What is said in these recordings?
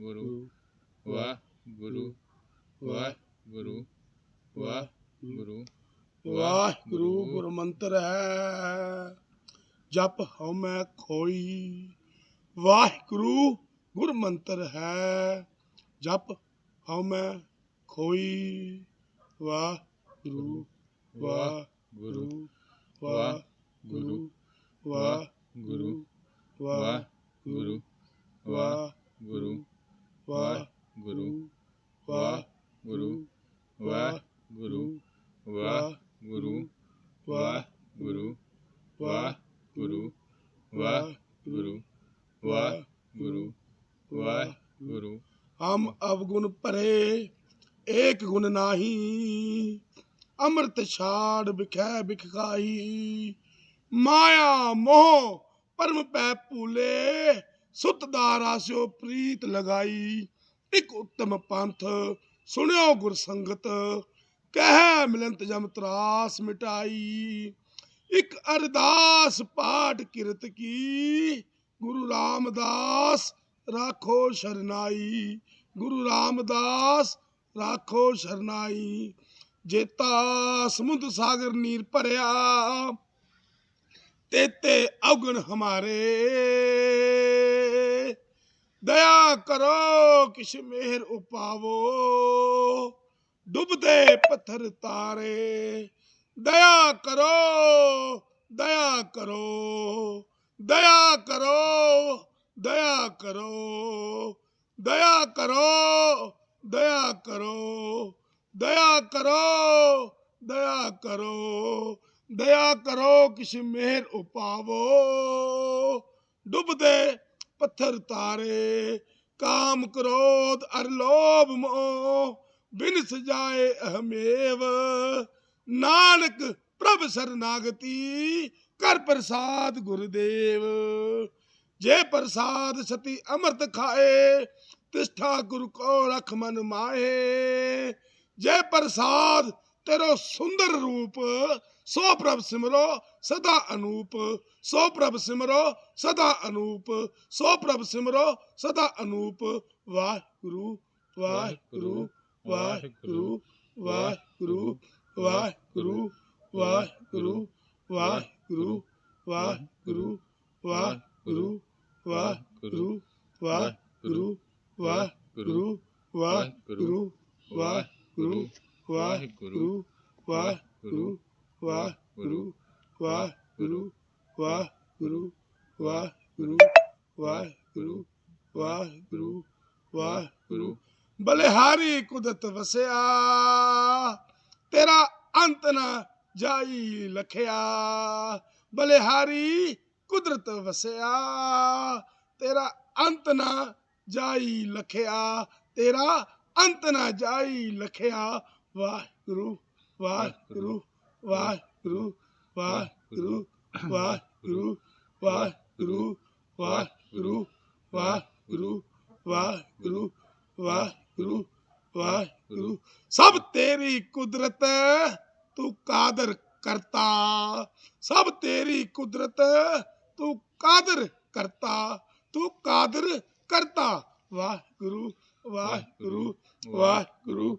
ਗੁਰੂ ਵਾਹਿਗੁਰੂ ਵਾਹਿਗੁਰੂ ਵਾਹਿਗੁਰੂ ਵਾਹਿਗੁਰੂ ਗੁਰਮੰਤਰ ਹੈ। ਜਪ ਹਉਮੈ ਖੋਈ। ਵਾਹਿਗੁਰੂ ਗੁਰਮੰਤਰ ਹੈ। ਜਪ ਹਉਮੈ ਖੋਈ। ਵਾਹ ਗੁਰੂ ਵਾਹ ਗੁਰੂ ਵਾਹ ਗੁਰੂ, ਵਾਹਿਗੁਰੂ ਵਾਹ ਗੁਰੂ, ਵਾਹਿਗੁਰੂ ਵਾਹਿਗੁਰੂ ਵਾਹਿਗੁਰੂ ਵਾਹਿਗੁਰੂ ਹਮ ਅਵਗੁਣ ਪਰੇ ਏਕ ਗੁਣ ਨਾਹੀ, ਅੰਮ੍ਰਿਤ ਛਾੜ ਵਿਖੈ ਵਿਖਾਈ। ਮਾਇਆ ਮੋਹ ਪਰਮ ਪੈ ਭੂਲੇ, ਸੁਤ ਦਾ ਰਾਸਿਓ ਪ੍ਰੀਤ ਲਗਾਈ। ਇਕ ਉੱਤਮ ਪੰਥ ਸੁਣਿਓ ਗੁਰਸੰਗਤ ਕਹਿ ਮਿਲੰਤ ਜਮ ਤਰਾਸ ਮਿਟਾਈ। ਇੱਕ ਅਰਦਾਸ ਪਾਠ ਕਿਰਤ ਕੀ, ਗੁਰੂ ਰਾਮਦਾਸ ਰਾਖੋ ਸ਼ਰਨਾਈ। ਗੁਰੂ ਰਾਮਦਾਸ ਰਾਖੋ ਸ਼ਰਨਾਈ, ਜੇਤਾ ਸਮੁੰਦ ਸਾਗਰ ਨੀਰ ਭਰਿਆ, ਤੇਤੇ ਔਗਣ ਹਮਾਰੇ। ਦਇਆ ਕਰੋ ਕਿਛ ਮਿਹਰ ਉਪਾਵੋ ਡੁੱਬਦੇ ਪੱਥਰ ਤਾਰੇ ਦਇਆ ਕਰੋ ਦਇਆ ਕਰੋ ਦਇਆ ਕਰੋ ਦਇਆ ਕਰੋ ਦਇਆ ਕਰੋ ਦਇਆ ਕਰੋ ਦਇਆ ਕਰੋ ਦਇਆ ਕਰੋ ਦਇਆ ਕਰੋ ਕਿਛ ਮਿਹਰ ਉਪਾਵੋ ਡੁੱਬਦੇ ਪੱਥਰ ਤਾਰੇ, ਕਾਮ ਕ੍ਰੋਧ ਅਰ ਲੋਭ ਮੋਹ, ਬਿਨ ਸਜਾਏ ਅਹਮੇਵ। ਨਾਨਕ ਪ੍ਰਭ ਸਰਨਾਗਤੀ, ਕਰ ਪ੍ਰਸਾਦ ਗੁਰਦੇਵ। ਜੇ ਪ੍ਰਸਾਦ ਸਤੀ ਅੰਮ੍ਰਿਤ ਖਾਏ, ਤਿਸ਼ਠਾ ਗੁਰੂ ਕੋ ਰਖ ਮਨ ਮਾਏ ਜੇ ਪ੍ਰਸਾਦ ਤੇਰੋ ਸੁੰਦਰ ਰੂਪ ਸੋ ਪ੍ਰਭ ਸਿਮਰੋ ਸਦਾ ਅਨੂਪ ਸੋ ਪ੍ਰਭ ਸਿਮਰੋ ਸਦਾ ਅਨੂਪ ਸੋ ਪ੍ਰਭ ਸਿਮਰੋ ਸਦਾ ਅਨੂਪ ਵਾਹਿਗੁਰੂ ਵਾਹਿਗੁਰੂ ਵਾਹਿਗੁਰੂ ਵਾਹਿਗੁਰੂ ਵਾਹਿਗੁਰੂ ਵਾਹਿਗੁਰੂ ਵਾਹਿਗੁਰੂ ਵਾਹਿਗੁਰੂ ਵਾਹਿਗੁਰੂ ਵਾਹਿਗੁਰੂ ਵਾਹਿਗੁਰੂ ਵਾਹਿਗੁਰੂ ਵਾਹਿਗੁਰੂ ਵਾਹਿਗੁਰੂ ਵਾਹਿਗੁਰੂ ਵਾਹਿਗੁਰੂ ਵਾਹਿਗੁਰੂ ਵਾਹਿਗੁਰੂ ਵਾਹਿਗੁਰੂ ਵਾਹਿਗੁਰੂ ਵਾਹਿਗੁਰੂ ਵਾਹਿਗੁਰੂ ਵਾਹਿਗੁਰੂ ਬਲਿਹਾਰੀ ਕੁਦਰਤ ਵਸਿਆ, ਤੇਰਾ ਅੰਤ ਨਾ ਜਾਈ ਲਖਿਆ। ਬਲਿਹਾਰੀ ਕੁਦਰਤ ਵਸਿਆ, ਤੇਰਾ ਅੰਤ ਨਾ ਜਾਈ ਲਖਿਆ, ਤੇਰਾ ਅੰਤ ਨਾ ਜਾਈ ਲਖਿਆ। ਵਾਹਿਗੁਰੂ ਵਾਹਿਗੁਰੂ ਵਾਹਿਗੁਰੂ ਵਾਹਿਗੁਰੂ ਵਾਹਿਗੁਰੂ ਵਾਹਿਗੁਰੂ ਵਾਹਿਗੁਰੂ ਵਾਹਿਗੁਰੂ ਵਾਹਿਗੁਰੂ ਵਾਹਿਗੁਰੂ ਵਾਹਿਗੁਰੂ ਸਭ ਤੇਰੀ ਕੁਦਰਤ ਤੂੰ ਕਾਦਰ ਕਰਤਾ ਸਭ ਤੇਰੀ ਕੁਦਰਤ ਤੂੰ ਕਾਦਰ ਕਰਤਾ ਤੂੰ ਕਾਦਰ ਕਰਤਾ Waheguru Waheguru Waheguru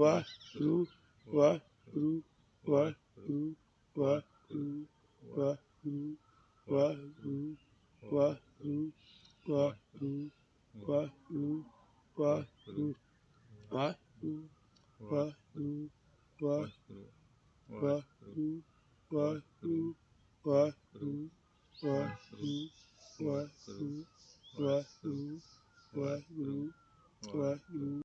wa ru wa ru wa ru wa ru wa ru wa ru wa ru wa ru wa ru wa ru wa ru wa ru wa ru wa ru